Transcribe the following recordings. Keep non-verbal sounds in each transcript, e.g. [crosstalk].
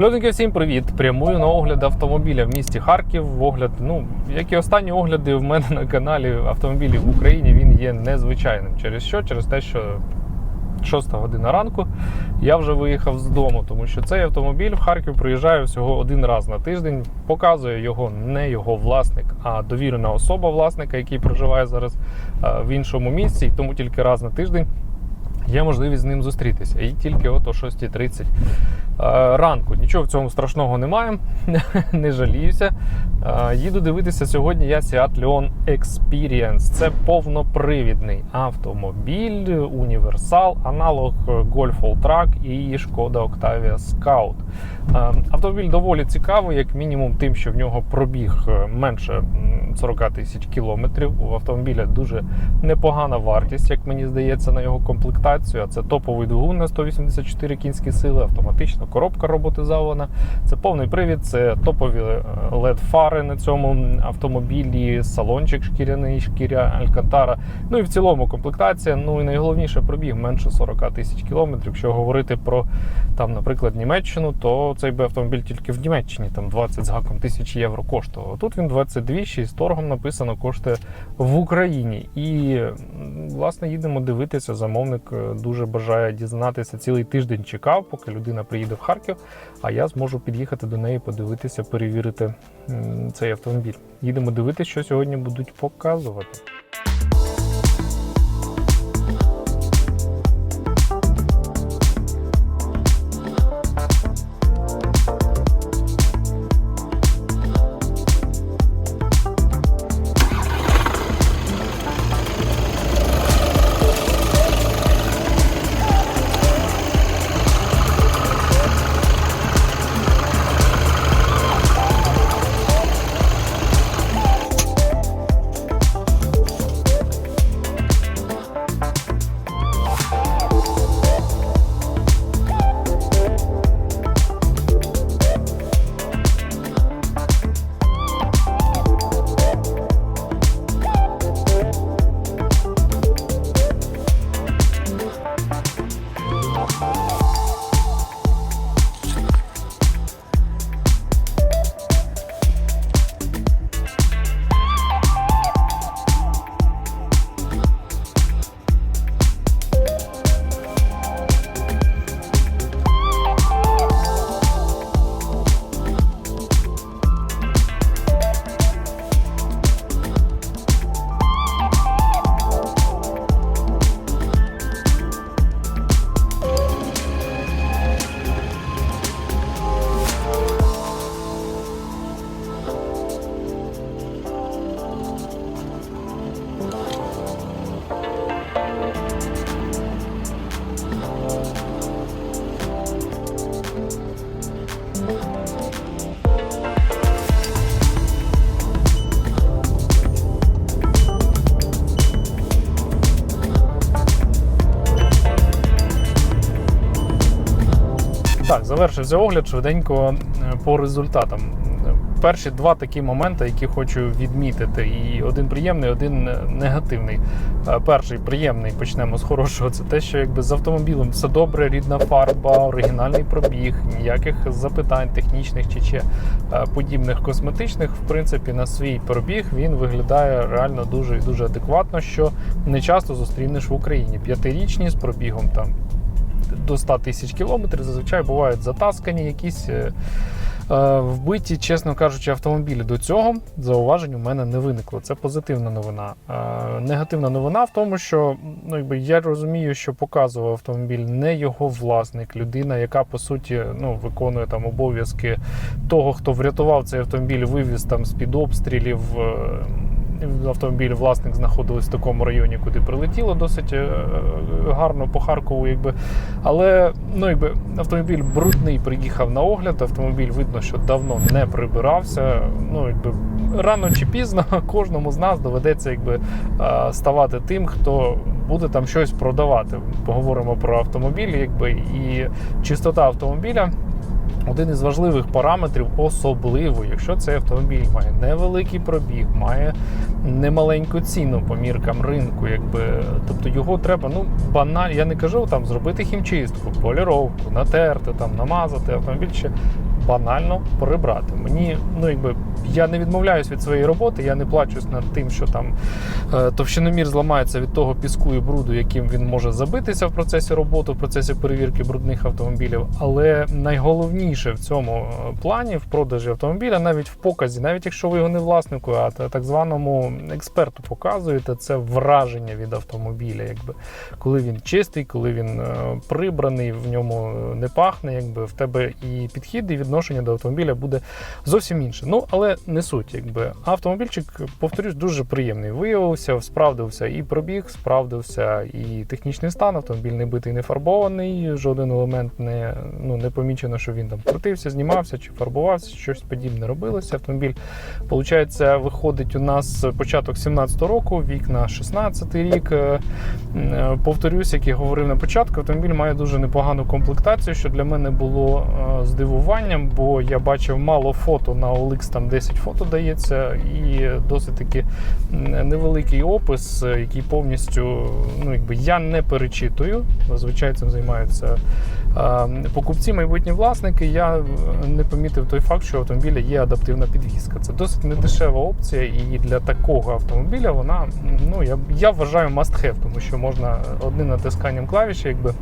Людники, всім привіт! Прямую на огляд автомобіля в місті Харків. Огляд, ну як і останні огляди в мене на каналі автомобілів в Україні, він є незвичайним. Через що? Через те, що 6 година ранку я вже виїхав з дому, тому що цей автомобіль в Харків приїжджає всього один раз на тиждень. Показує його не його власник, а довірена особа власника, який проживає зараз е, в іншому місці, і тому тільки раз на тиждень. Є можливість з ним зустрітися. І тільки от о 6.30 е, ранку. Нічого в цьому страшного немає, [laughs] не жаліюся. Е, Їду дивитися сьогодні я Seat Leon Experience. Це повнопривідний автомобіль, універсал, аналог Golf Alltrack і Шкода Octavia Scout. Е, Автомобіль доволі цікавий, як мінімум, тим, що в нього пробіг е, менше 40 тисяч кілометрів. У автомобіля дуже непогана вартість, як мені здається, на його комплектацію. А це топовий двигун на 184 кінські сили, автоматична коробка роботизована. Це повний привід, це топові led фари на цьому автомобілі, салончик шкіряний, шкіря Алькантара. Ну і в цілому комплектація. Ну і найголовніше пробіг менше 40 тисяч кілометрів. Якщо говорити про там, наприклад, Німеччину, то цей би автомобіль тільки в Німеччині там 20 з гаком тисяч євро коштував. Тут він 22, ще з торгом написано, коштує в Україні. І власне їдемо дивитися. Замовник е, дуже бажає дізнатися. Цілий тиждень чекав, поки людина приїде в Харків. А я зможу під'їхати до неї, подивитися, перевірити цей автомобіль. Їдемо дивитися, що сьогодні будуть показувати. Так, завершився огляд швиденько е, по результатам. Перші два такі моменти, які хочу відмітити, і один приємний, один е, негативний. Е, Перший приємний, почнемо з хорошого. Це те, що якби з автомобілем все добре, рідна фарба, оригінальний пробіг, ніяких запитань технічних чи ще подібних косметичних. В принципі, на свій пробіг він виглядає реально дуже і дуже адекватно, що не часто зустрінеш в Україні. П'ятирічні з пробігом там до 100 тисяч кілометрів зазвичай бувають затаскані якісь. е, е, Вбиті, чесно кажучи, автомобілі до цього зауважень у мене не виникло. Це позитивна новина. Е, Негативна новина в тому, що ну, якби я розумію, що показував автомобіль не його власник, людина, яка по суті ну, виконує там обов'язки того, хто врятував цей автомобіль, вивіз там з під обстрілів. Автомобіль власник знаходились в такому районі, куди прилетіло досить е, гарно по Харкову, якби. Але ну, якби автомобіль брудний приїхав на огляд. Автомобіль видно, що давно не прибирався. Ну, якби рано чи пізно [laughs] кожному з нас доведеться якби е, ставати тим, хто буде там щось продавати. Поговоримо про автомобіль, якби і чистота автомобіля. Один із важливих параметрів, особливо, якщо цей автомобіль має невеликий пробіг, має немаленьку ціну по міркам ринку, якби тобто його треба, ну банально, я не кажу там зробити хімчистку, поліровку, натерти, там намазати автомобіль ще банально прибрати. Мені, ну якби я не відмовляюсь від своєї роботи, я не плачусь над тим, що там е, товщиномір зламається від того піску і бруду, яким він може забитися в процесі роботи, в процесі перевірки брудних автомобілів. Але найголовніше в цьому е, плані в продажі автомобіля, навіть в показі, навіть якщо ви його не власнику, а так званому експерту показуєте, це враження від автомобіля, якби коли він чистий, коли він е, прибраний, в ньому не пахне, якби в тебе і підхід, і відношення до автомобіля буде зовсім інше. Ну але не суть, якби автомобільчик, повторюсь, дуже приємний. Виявився, справдився і пробіг, справдився і технічний стан. Автомобіль не битий, не фарбований. Жоден елемент не ну не помічено, що він там крутився, знімався чи фарбувався, щось подібне робилося. Автомобіль, виходить, виходить у нас початок 17 року, вікна 16 рік. Е, Повторюсь, як я говорив на початку, автомобіль має дуже непогану комплектацію, що для мене було е, здивуванням, бо я бачив мало фото на OLX, там 10 фото дається, і досить таки невеликий опис, е, який повністю ну, якби я не перечитую. Зазвичай цим займаються покупці, майбутні власники. Я е, не помітив той факт, що у автомобіля є адаптивна підвізка. Це досить недешева опція, і для такого автомобіля вона ну я, я вважаю must have, тому що можна одним натисканням клавіші, якби.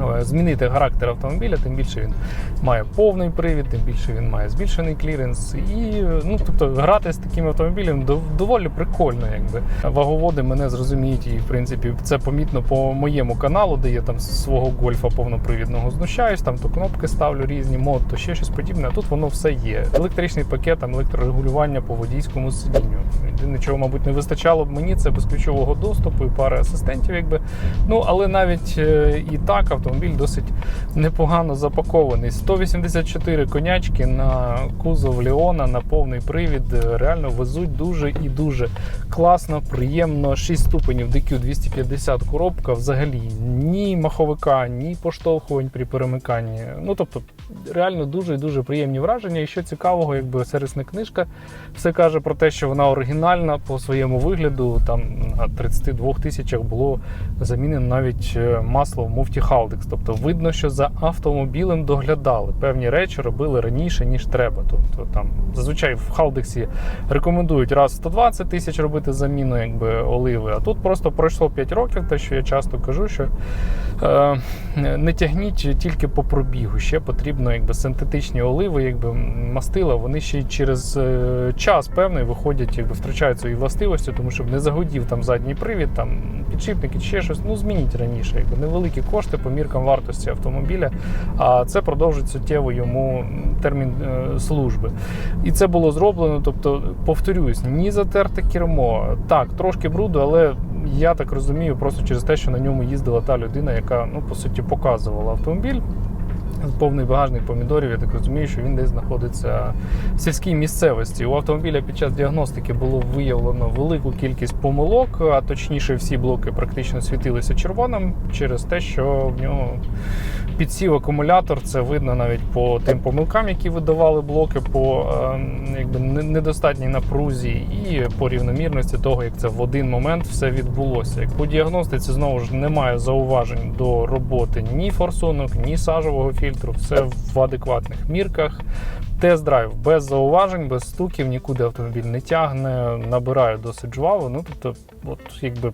Е, Змінити характер автомобіля, тим більше він має повний привід, тим більше він має збільшений кліренс. І ну тобто грати з таким автомобілем доволі прикольно, якби ваговоди мене зрозуміють, і в принципі це помітно по моєму каналу, де я там свого гольфа повнопривідного знущаюсь, там то кнопки ставлю різні, мод, то ще щось подібне. А тут воно все є. Електричний пакет, там електрорегулювання по водійському сидінню. Єдине, чого, мабуть, не вистачало б мені, це безключового доступу і пари асистентів, якби. Ну але навіть е, і так автомобіль досить непогано запакований. 184 конячки на кузов Леона на повний привід реально везуть дуже і дуже класно, приємно. 6 ступенів DQ 250 коробка. Взагалі ні маховика, ні поштовхувань при перемиканні. Ну тобто, реально дуже і дуже приємні враження. І що цікавого, якби сервісна книжка все каже про те, що вона оригінальна по своєму вигляду. Там на 32 тисячах було замінено навіть е, масло муфті Халдекс. Тобто видно, що за автомобілем доглядали. Певні речі робили раніше, ніж треба. Тобто там зазвичай в Халдексі рекомендують раз в 120 тисяч робити заміну якби оливи. А тут просто пройшло 5 років, те, що я часто кажу, що е, не тягніть тільки по пробігу. Ще потрібно якби синтетичні оливи, якби мастила, вони ще й через е, час певний виходять, якби втрачають свої властивості, тому щоб не загодів там задній привід, там підшипники, ще щось. Ну змініть раніше. Якби невеликі кошти по міркам вартості автомобіля, а це продовжить суттєво йому термін е, служби. І це було зроблено. Тобто, повторюсь, ні затерте кермо. Так, трошки бруду, але я так розумію, просто через те, що на ньому їздила та людина, яка ну по суті показувала автомобіль. Повний багажник помідорів, я так розумію, що він десь знаходиться в сільській місцевості. У автомобіля під час діагностики було виявлено велику кількість помилок, а точніше, всі блоки практично світилися червоним через те, що в нього підсів акумулятор. Це видно навіть по тим помилкам, які видавали блоки, по е, якби недостатній напрузі і по рівномірності того, як це в один момент все відбулося. Як по діагностиці знову ж немає зауважень до роботи ні форсунок, ні сажового фільтру. Все в адекватних мірках. Тест-драйв без зауважень, без стуків, нікуди автомобіль не тягне, набираю досить жваво. Ну тобто, от якби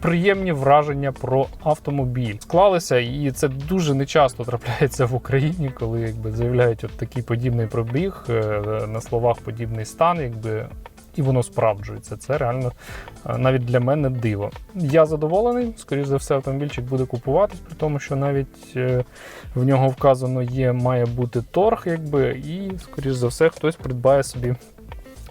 приємні враження про автомобіль склалися, і це дуже нечасто трапляється в Україні, коли якби заявляють от такий подібний пробіг е, на словах подібний стан, якби. І воно справджується. Це реально е, навіть для мене диво. Я задоволений. Скоріше за все, автомобільчик буде купуватись, при тому, що навіть е, в нього вказано є, має бути торг, якби, і скоріш за все, хтось придбає собі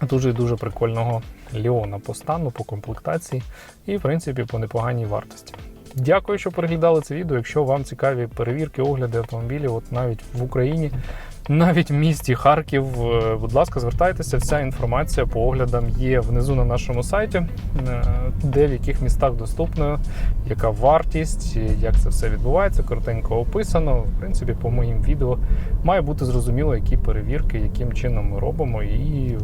дуже дуже прикольного Леона по стану, по комплектації і, в принципі, по непоганій вартості. Дякую, що переглядали це відео. Якщо вам цікаві перевірки, огляди автомобілів, от навіть в Україні, навіть в місті Харків, е, будь ласка, звертайтеся. Вся інформація по оглядам є внизу на нашому сайті, е, де в яких містах доступно, яка вартість, як це все відбувається. Коротенько описано. В принципі, по моїм відео має бути зрозуміло, які перевірки, яким чином ми робимо, і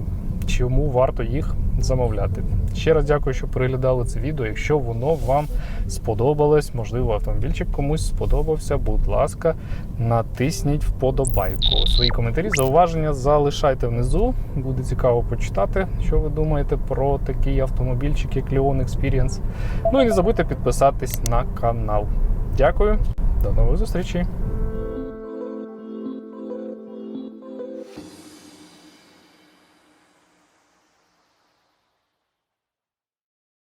чому варто їх замовляти. Ще раз дякую, що переглядали це відео. Якщо воно вам сподобалось, можливо, автомобільчик комусь сподобався, будь ласка, натисніть вподобайку. Свої коментарі, зауваження залишайте внизу. Буде цікаво почитати, що ви думаєте про такий автомобільчик, як Leon Experience. Ну і не забудьте підписатись на канал. Дякую, до нових зустрічей!